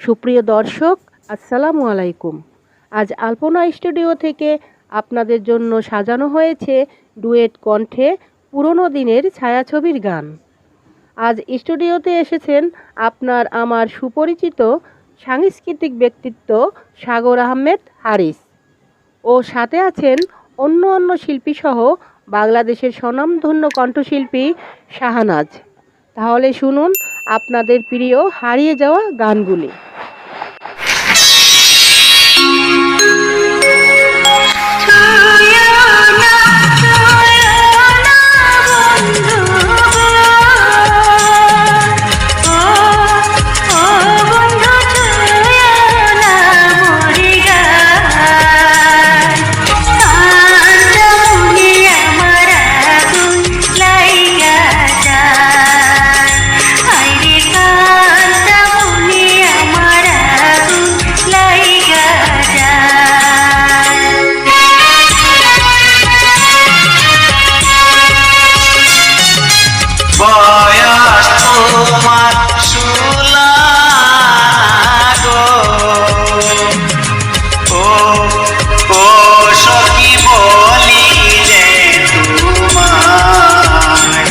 সুপ্রিয় দর্শক, আসসালামু আলাইকুম। আজ আলপনা স্টুডিও থেকে আপনাদের জন্য সাজানো হয়েছে ডুয়েট কণ্ঠে পুরনো দিনের ছায়াছবির গান। আজ স্টুডিওতে এসেছেন আপনার আমার সুপরিচিত সাংস্কৃতিক ব্যক্তিত্ব সাগর আহমেদ হারিস ও সাথে আছেন অন্য অন্য শিল্পীসহ বাংলাদেশের স্বনামধন্য কণ্ঠশিল্পী শাহানাজ। তাহলে শুনুন আপনাদের প্রিয় হারিয়ে যাওয়া গানগুলি। তোমার ষোলা গো। ও ও, সখী বলি রে তোমায়।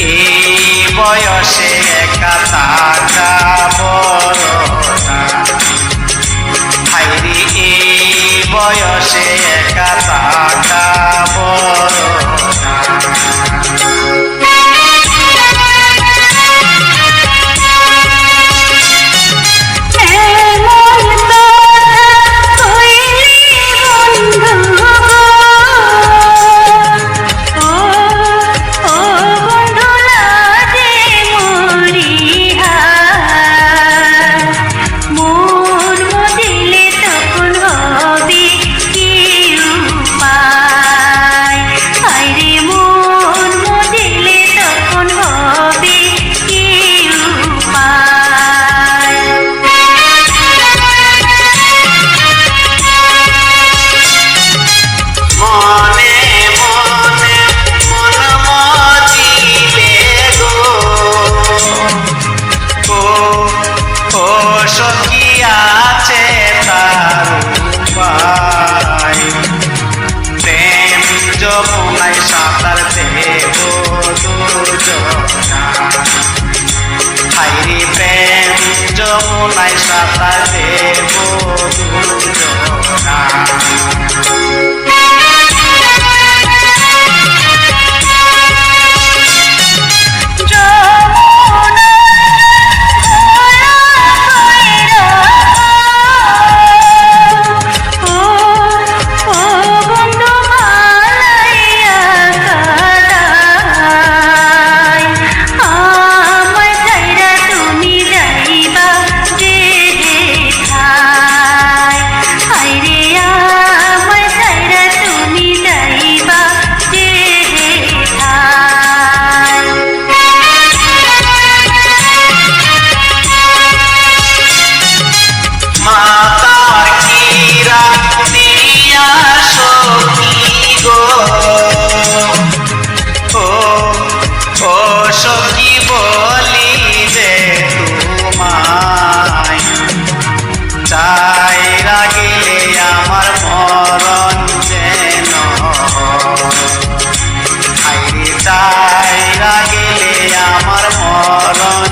এই বয়সে একা থাকা বড় না। এই বয়সে একা থাকা বড় সাঁতার দেব দুজনা হাইরি প্রেম যমুনায় সাঁতার কি বলি যে তোমায় চাই রাগিলে আমার মরণ যেন চাই রাগিলে আমার মরণ